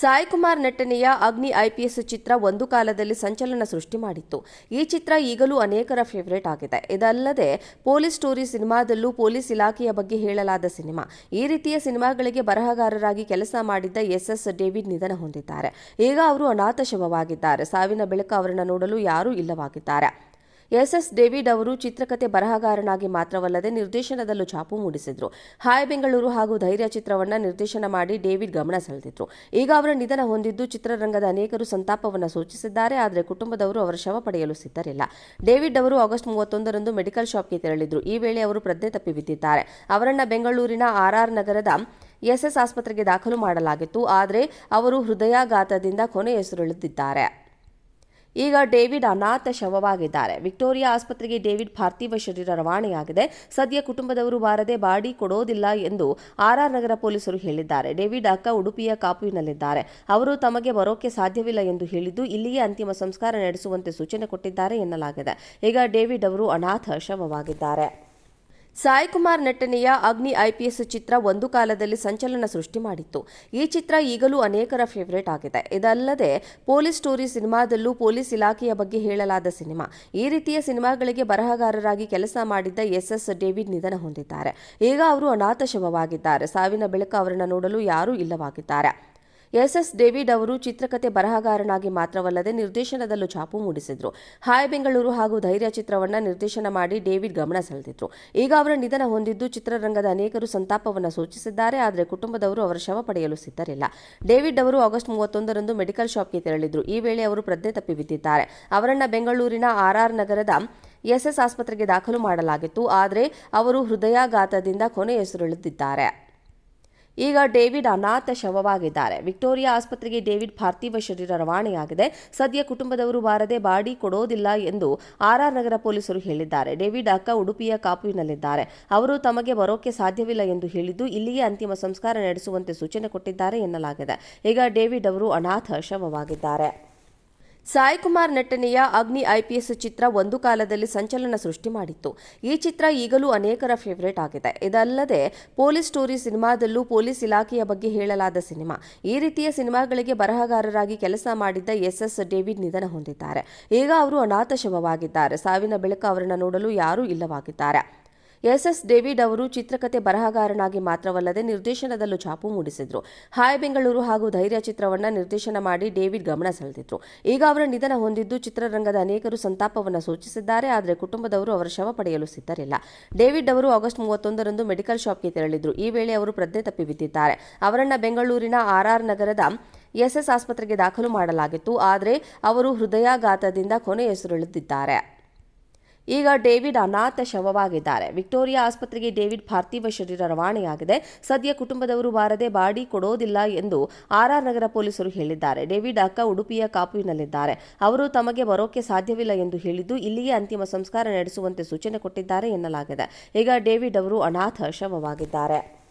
ಸಾಯಿ ಕುಮಾರ್ ನಟನೆಯ ಅಗ್ನಿ ಐಪಿಎಸ್ ಚಿತ್ರ ಒಂದು ಕಾಲದಲ್ಲಿ ಸಂಚಲನ ಸೃಷ್ಟಿ ಮಾಡಿತ್ತು. ಈ ಚಿತ್ರ ಈಗಲೂ ಅನೇಕರ ಫೇವರೇಟ್ ಆಗಿದೆ. ಇದಲ್ಲದೆ ಪೊಲೀಸ್ ಸ್ಟೋರಿ ಸಿನಿಮಾದಲ್ಲೂ ಪೊಲೀಸ್ ಇಲಾಖೆಯ ಬಗ್ಗೆ ಹೇಳಲಾದ ಸಿನಿಮಾ. ಈ ರೀತಿಯ ಸಿನಿಮಾಗಳಿಗೆ ಬರಹಗಾರರಾಗಿ ಕೆಲಸ ಮಾಡಿದ್ದ ಎಸ್ ಎಸ್ ಡೇವಿಡ್ ನಿಧನ ಹೊಂದಿದ್ದಾರೆ. ಈಗ ಅವರು ಅನಾಥ ಶವವಾಗಿದ್ದಾರೆ ಸಾವಿನ ಬೆಳಕ ಅವರನ್ನು ನೋಡಲು ಯಾರೂ ಇಲ್ಲವಾಗಿದ್ದಾರೆ. ಎಸ್ ಎಸ್ ಡೇವಿಡ್ ಅವರು ಚಿತ್ರಕಥೆ ಬರಹಗಾರನಾಗಿ ಮಾತ್ರವಲ್ಲದೆ ನಿರ್ದೇಶನದಲ್ಲೂ ಛಾಪು ಮೂಡಿಸಿದ್ರು. ಹಾಯ್ ಬೆಂಗಳೂರು ಹಾಗೂ ಧೈರ್ಯ ಚಿತ್ರವನ್ನ ನಿರ್ದೇಶನ ಮಾಡಿ ಡೇವಿಡ್ ಗಮನ ಸೆಳೆದಿದ್ರು. ಈಗ ಅವರ ನಿಧನ ಹೊಂದಿದ್ದು ಚಿತ್ರರಂಗದ ಅನೇಕರು ಸಂತಾಪವನ್ನು ಸೂಚಿಸಿದ್ದಾರೆ, ಆದರೆ ಕುಟುಂಬದವರು ಅವರ ಶವ ಪಡೆಯಲು ಸಿದ್ಧರಿಲ್ಲ. ಡೇವಿಡ್ ಅವರು ಆಗಸ್ಟ್ ಮೂವತ್ತೊಂದರಂದು ಮೆಡಿಕಲ್ ಶಾಪ್ಗೆ ತೆರಳಿದ್ರು. ಈ ವೇಳೆ ಅವರು ಪ್ರಜ್ಞೆ ತಪ್ಪಿ ಬಿದ್ದಿದ್ದಾರೆ. ಅವರನ್ನ ಬೆಂಗಳೂರಿನ ಆರ್ಆರ್ ನಗರದ ಎಸ್ಎಸ್ ಆಸ್ಪತ್ರೆಗೆ ದಾಖಲು ಮಾಡಲಾಗಿತ್ತು. ಆದರೆ ಅವರು ಹೃದಯಾಘಾತದಿಂದ ಕೊನೆಯುಸಿರೆಳೆದಿದ್ದಾರೆ ಈಗ ಡೇವಿಡ್ ಅನಾಥ ಶವವಾಗಿದ್ದಾರೆ. ವಿಕ್ಟೋರಿಯಾ ಆಸ್ಪತ್ರೆಗೆ ಡೇವಿಡ್ ಪಾರ್ಥಿವ ಶರೀರ ರವಾನೆಯಾಗಿದೆ. ಸದ್ಯ ಕುಟುಂಬದವರು ಬಾರದೆ ಬಾಡಿ ಕೊಡೋದಿಲ್ಲ ಎಂದು ಆರ್ಆರ್ ನಗರ ಪೊಲೀಸರು ಹೇಳಿದ್ದಾರೆ. ಡೇವಿಡ್ ಅಕ್ಕ ಉಡುಪಿಯ ಕಾಪುವಿನಲ್ಲಿದ್ದಾರೆ. ಅವರು ತಮಗೆ ಬರೋಕೆ ಸಾಧ್ಯವಿಲ್ಲ ಎಂದು ಹೇಳಿದ್ದು, ಇಲ್ಲಿಯೇ ಅಂತಿಮ ಸಂಸ್ಕಾರ ನಡೆಸುವಂತೆ ಸೂಚನೆ ಕೊಟ್ಟಿದ್ದಾರೆ ಎನ್ನಲಾಗಿದೆ. ಈಗ ಡೇವಿಡ್ ಅವರು ಅನಾಥ ಶವವಾಗಿದ್ದಾರೆ. ಸಾಯಿ ಕುಮಾರ್ ನಟನೆಯ ಅಗ್ನಿ ಐಪಿಎಸ್ ಚಿತ್ರ ಒಂದು ಕಾಲದಲ್ಲಿ ಸಂಚಲನ ಸೃಷ್ಟಿ ಮಾಡಿತ್ತು. ಈ ಚಿತ್ರ ಈಗಲೂ ಅನೇಕರ ಫೇವರೇಟ್ ಆಗಿದೆ. ಇದಲ್ಲದೆ ಪೊಲೀಸ್ ಸ್ಟೋರಿ ಸಿನಿಮಾದಲ್ಲೂ ಪೊಲೀಸ್ ಇಲಾಖೆಯ ಬಗ್ಗೆ ಹೇಳಲಾದ ಸಿನಿಮಾ. ಈ ರೀತಿಯ ಸಿನಿಮಾಗಳಿಗೆ ಬರಹಗಾರರಾಗಿ ಕೆಲಸ ಮಾಡಿದ್ದ ಎಸ್ ಎಸ್ ಡೇವಿಡ್ ನಿಧನ ಹೊಂದಿದ್ದಾರೆ. ಈಗ ಅವರು ಅನಾಥ ಶವವಾಗಿದ್ದಾರೆ ಸಾವಿನ ಬೆಳಕು ಅವರನ್ನು ನೋಡಲು ಯಾರೂ ಇಲ್ಲವಾಗಿದ್ದಾರೆ. ಎಸ್ ಎಸ್ ಡೇವಿಡ್ ಅವರು ಚಿತ್ರಕಥೆ ಬರಹಗಾರನಾಗಿ ಮಾತ್ರವಲ್ಲದೆ ನಿರ್ದೇಶನದಲ್ಲೂ ಛಾಪು ಮೂಡಿಸಿದ್ರು. ಹಾಯ್ ಬೆಂಗಳೂರು ಹಾಗೂ ಧೈರ್ಯ ಚಿತ್ರವನ್ನ ನಿರ್ದೇಶನ ಮಾಡಿ ಡೇವಿಡ್ ಗಮನ ಸೆಳೆದಿದ್ರು. ಈಗ ಅವರ ನಿಧನ ಹೊಂದಿದ್ದು ಚಿತ್ರರಂಗದ ಅನೇಕರು ಸಂತಾಪವನ್ನು ಸೂಚಿಸಿದ್ದಾರೆ, ಆದರೆ ಕುಟುಂಬದವರು ಅವರ ಶವ ಪಡೆಯಲು ಸಿದ್ಧರಿಲ್ಲ. ಡೇವಿಡ್ ಅವರು ಆಗಸ್ಟ್ ಮೂವತ್ತೊಂದರಂದು ಮೆಡಿಕಲ್ ಶಾಪ್ಗೆ ತೆರಳಿದ್ರು. ಈ ವೇಳೆ ಅವರು ಪ್ರಜ್ಞೆ ತಪ್ಪಿ ಬಿದ್ದಿದ್ದಾರೆ. ಅವರನ್ನ ಬೆಂಗಳೂರಿನ ಆರ್ಆರ್ ನಗರದ ಎಸ್ಎಸ್ ಆಸ್ಪತ್ರೆಗೆ ದಾಖಲು ಮಾಡಲಾಗಿತ್ತು. ಆದರೆ ಅವರು ಹೃದಯಾಘಾತದಿಂದ ಕೊನೆಯುಸಿರೆಳೆದಿದ್ದಾರೆ ಈಗ ಡೇವಿಡ್ ಅನಾಥ ಶವವಾಗಿದ್ದಾರೆ. ವಿಕ್ಟೋರಿಯಾ ಆಸ್ಪತ್ರೆಗೆ ಡೇವಿಡ್ ಪಾರ್ಥಿವ ಶರೀರ ರವಾನೆಯಾಗಿದೆ. ಸದ್ಯ ಕುಟುಂಬದವರು ಬಾರದೆ ಬಾಡಿ ಕೊಡೋದಿಲ್ಲ ಎಂದು ಆರ್ಆರ್ ನಗರ ಪೊಲೀಸರು ಹೇಳಿದ್ದಾರೆ. ಡೇವಿಡ್ ಅಕ್ಕ ಉಡುಪಿಯ ಕಾಪುವಿನಲ್ಲಿದ್ದಾರೆ. ಅವರು ತಮಗೆ ಬರೋಕೆ ಸಾಧ್ಯವಿಲ್ಲ ಎಂದು ಹೇಳಿದ್ದು, ಇಲ್ಲಿಯೇ ಅಂತಿಮ ಸಂಸ್ಕಾರ ನಡೆಸುವಂತೆ ಸೂಚನೆ ಕೊಟ್ಟಿದ್ದಾರೆ ಎನ್ನಲಾಗಿದೆ. ಈಗ ಡೇವಿಡ್ ಅವರು ಅನಾಥ ಶವವಾಗಿದ್ದಾರೆ. ಸಾಯಿ ಕುಮಾರ್ ನಟನೆಯ ಅಗ್ನಿ ಐಪಿಎಸ್ ಚಿತ್ರ ಒಂದು ಕಾಲದಲ್ಲಿ ಸಂಚಲನ ಸೃಷ್ಟಿ ಮಾಡಿತ್ತು. ಈ ಚಿತ್ರ ಈಗಲೂ ಅನೇಕರ ಫೇವರೇಟ್ ಆಗಿದೆ. ಇದಲ್ಲದೆ ಪೊಲೀಸ್ ಸ್ಟೋರಿ ಸಿನಿಮಾದಲ್ಲೂ ಪೊಲೀಸ್ ಇಲಾಖೆಯ ಬಗ್ಗೆ ಹೇಳಲಾದ ಸಿನಿಮಾ. ಈ ರೀತಿಯ ಸಿನಿಮಾಗಳಿಗೆ ಬರಹಗಾರರಾಗಿ ಕೆಲಸ ಮಾಡಿದ್ದ ಎಸ್ ಎಸ್ ಡೇವಿಡ್ ನಿಧನ ಹೊಂದಿದ್ದಾರೆ. ಈಗ ಅವರು ಅನಾಥ ಶವವಾಗಿದ್ದಾರೆ ಸಾಯಿ ಕುಮಾರ್ ನಟನೆಯ ಅಗ್ನಿ ಐಪಿಎಸ್ ಚಿತ್ರ ಒಂದು ಕಾಲದಲ್ಲಿ ಸಂಚಲನ ಸೃಷ್ಟಿ ಮಾಡಿತ್ತು ಈ ಚಿತ್ರ ಈಗಲೂ ಅನೇಕರ ಫೇವರೇಟ್ ಆಗಿದೆ ಇದಲ್ಲದೆ ಪೊಲೀಸ್ ಸ್ಟೋರಿ ಸಿನಿಮಾದಲ್ಲೂ ಪೊಲೀಸ್ ಇಲಾಖೆಯ ಬಗ್ಗೆ ಹೇಳಲಾದ ಸಿನಿಮಾ ಈ ರೀತಿಯ ಸಿನಿಮಾಗಳಿಗೆ ಬರಹಗಾರರಾಗಿ ಕೆಲಸ ಮಾಡಿದ್ದ ಎಸ್ ಎಸ್ ಡೇವಿಡ್ ನಿಧನ ಹೊಂದಿದ್ದಾರೆ ಈಗ ಅವರು ಅನಾಥ ಶವವಾಗಿದ್ದಾರೆ ಸಾವಿನ ಬೆಳಕು ಅವರನ್ನು ನೋಡಲು ಯಾರೂ ಇಲ್ಲವಾಗಿದ್ದಾರೆ. ಎಸ್ ಎಸ್ ಡೇವಿಡ್ ಅವರು ಚಿತ್ರಕಥೆ ಬರಹಗಾರನಾಗಿ ಮಾತ್ರವಲ್ಲದೆ ನಿರ್ದೇಶನದಲ್ಲೂ ಛಾಪು ಮೂಡಿಸಿದ್ರು. ಹಾಯ್ ಬೆಂಗಳೂರು ಹಾಗೂ ಧೈರ್ಯ ಚಿತ್ರವನ್ನ ನಿರ್ದೇಶನ ಮಾಡಿ ಡೇವಿಡ್ ಗಮನ ಸೆಳೆದಿದ್ರು. ಈಗ ಅವರ ನಿಧನ ಹೊಂದಿದ್ದು ಚಿತ್ರರಂಗದ ಅನೇಕರು ಸಂತಾಪವನ್ನು ಸೂಚಿಸಿದ್ದಾರೆ, ಆದರೆ ಕುಟುಂಬದವರು ಅವರ ಶವ ಪಡೆಯಲು ಸಿದ್ಧರಿಲ್ಲ. ಡೇವಿಡ್ ಅವರು ಆಗಸ್ಟ್ ಮೂವತ್ತೊಂದರಂದು ಮೆಡಿಕಲ್ ಶಾಪ್ಗೆ ತೆರಳಿದ್ರು. ಈ ವೇಳೆ ಅವರು ಪ್ರಜ್ಞೆ ತಪ್ಪಿ ಬಿದ್ದಿದ್ದಾರೆ. ಅವರನ್ನ ಬೆಂಗಳೂರಿನ ಆರ್ಆರ್ ನಗರದ ಎಸ್ಎಸ್ ಆಸ್ಪತ್ರೆಗೆ ದಾಖಲು ಮಾಡಲಾಗಿತ್ತು. ಆದರೆ ಅವರು ಹೃದಯಾಘಾತದಿಂದ ಕೊನೆಯುಸಿರೆಳೆದಿದ್ದಾರೆ ಈಗ ಡೇವಿಡ್ ಅನಾಥ ಶವವಾಗಿದ್ದಾರೆ. ವಿಕ್ಟೋರಿಯಾ ಆಸ್ಪತ್ರೆಗೆ ಡೇವಿಡ್ ಪಾರ್ಥಿವ ಶರೀರ ರವಾನೆಯಾಗಿದೆ. ಸದ್ಯ ಕುಟುಂಬದವರು ಬಾರದೆ ಬಾಡಿ ಕೊಡೋದಿಲ್ಲ ಎಂದು ಆರ್ಆರ್ ನಗರ ಪೊಲೀಸರು ಹೇಳಿದ್ದಾರೆ. ಡೇವಿಡ್ ಅಕ್ಕ ಉಡುಪಿಯ ಕಾಪುವಿನಲ್ಲಿದ್ದಾರೆ. ಅವರು ತಮಗೆ ಬರೋಕೆ ಸಾಧ್ಯವಿಲ್ಲ ಎಂದು ಹೇಳಿದ್ದು, ಇಲ್ಲಿಯೇ ಅಂತಿಮ ಸಂಸ್ಕಾರ ನಡೆಸುವಂತೆ ಸೂಚನೆ ಕೊಟ್ಟಿದ್ದಾರೆ ಎನ್ನಲಾಗಿದೆ. ಈಗ ಡೇವಿಡ್ ಅವರು ಅನಾಥ ಶವವಾಗಿದ್ದಾರೆ.